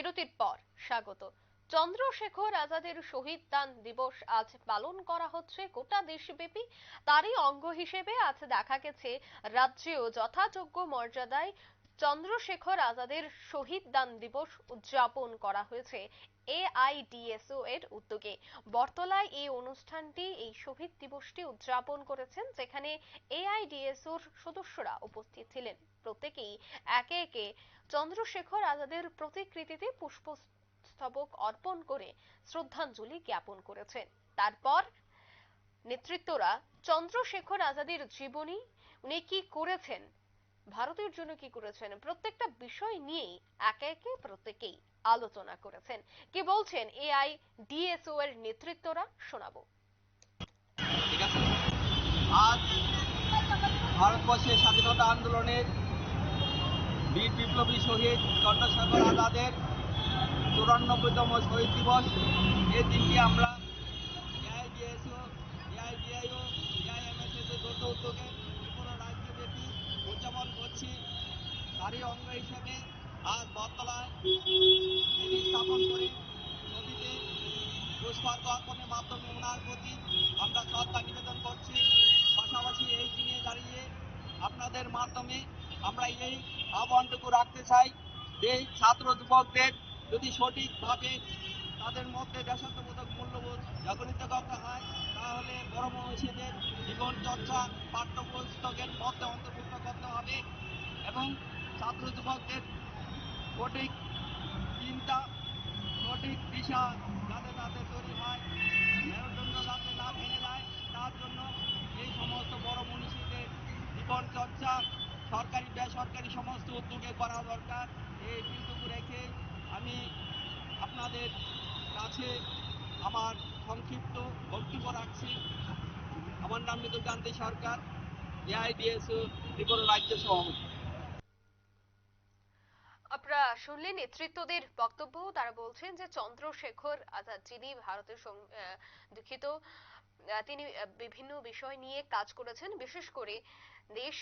বিরতির পর স্বাগত। চন্দ্রশেখর আজাদের শহীদ দান দিবস আজ পালন করা হচ্ছে গোটা দেশব্যাপী। তারই অঙ্গ হিসেবে আজ দেখা গেছে রাজ্যেও যথাযোগ্য মর্যাদায় চন্দ্রশেখর আজাদের শহীদ দান দিবস উদযাপন করা হয়েছে এআইডিএসও এর উদ্যোগে। বর্তলায় এই অনুষ্ঠানটি, এই শহীদ দিবসটি উদযাপন করেছেন, যেখানে এআইডিএসওর সদস্যরা উপস্থিত ছিলেন। প্রত্যেকেই একে একে চন্দ্রশেখর আজাদের প্রতিকৃতিতে পুষ্পস্তবক অর্পণ করে শ্রদ্ধাঞ্জলি জ্ঞাপন করেছেন। তারপর নেতৃত্বরা চন্দ্রশেখর আজাদের জীবনী, উনি কি করেছেন ভারতের জন্য কি করেছেন? প্রত্যেকটা বিষয় নিয়েই একে একে প্রত্যেকেই আলোচনা করেছেন। কি বলছেন? এআই, ডিএসও এর নেতৃত্বরা? শোনাবো। আজ ভারতবর্ষের স্বাধীনতা আন্দোলনের বীর বিপ্লবী শহীদ চন্দ্রশেখর আজাদের চুরানব্বইতম শহীদ দিবস। এই দিনটি আমরা এআইডিএসও এআইডিআইও এআইএমএসএস যৌথ উদ্যোগে ত্রিপুরা রাজ্যব্যাপী উদযাপন করছি তারই অঙ্গ হিসেবে আজ বটতলায় স্থাপন করে নদীতে পুষ্পার্ঘ অর্পণের মাধ্যমে ওনার প্রতি আমরা শ্রদ্ধা নিবেদন করছি। পাশাপাশি এই দিনে দাঁড়িয়ে আপনাদের মাধ্যমে আমরা এই আহ্বানটুকু রাখতে চাই। যে ছাত্র যুবকদের যদি সঠিকভাবে তাদের মধ্যে দেশাত্মবোধক মূল্যবোধ জাগরিত করতে হয়, তাহলে বড় মনীষীদের জীবন চর্চা পাঠ্যপুস্তকের মধ্যে অন্তর্ভুক্ত করতে হবে এবং ছাত্র যুবকদের সঠিক চিন্তা, সঠিক দিশা যাতে তাদের তৈরি হয়। মেরুদণ্ড যাতে না ভেঙে যায়, তার জন্য এই সমস্ত বড় মনীষীদের জীবন চর্চা, সরকারি, বেসরকারি সমস্ত উদ্যোগে করা দরকার। এই বিন্দুকে রেখে আমি আপনাদের কাছে আমার সংক্ষিপ্ত বক্তব্য রাখছি। আমার নাম মৃদুল সরকার এআইডিএসও ত্রিপুরা রাজ্য সভাপতি। আপনারা শুনলেন নেতৃত্বদের বক্তব্য। তারা বলছেন যে চন্দ্রশেখর আজাদ যিনি ভারতের দুঃখিত তিনি বিভিন্ন বিষয় নিয়ে কাজ করেছেন। বিশেষ করে দেশ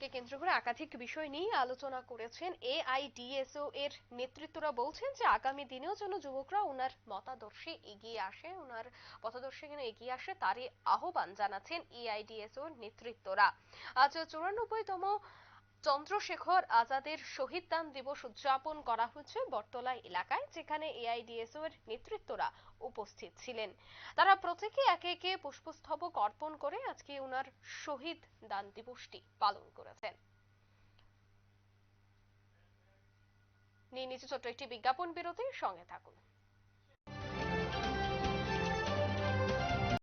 কে কেন্দ্র করে একাধিক বিষয় নিয়ে আলোচনা করেছেন এআইডিএসও এর নেতৃত্বরা বলছেন যে আগামী দিনেও যেন যুবকরা ওনার মতাদর্শে এগিয়ে আসে ওনার পথদর্শে যেন এগিয়ে আসে তারই আহ্বান জানাচ্ছেন এ এআইডিএসও এর নেতৃত্বরা। আজ চুরানব্বইতম চন্দ্রশেখর আজাদের শহীদ দান দিবস উদযাপন করা হয়েছে বটতলা এলাকায়, যেখানে এআইডিএসও এর নেতৃত্বরা উপস্থিত ছিলেন। তারা প্রত্যেকে একে একে পুষ্পস্তবক অর্পণ করে আজকে ওনার শহীদ দান দিবসটি পালন করেছেন। নিয়ে নিচে ছোট্ট একটি বিজ্ঞাপন বিরতির সঙ্গে থাকুন।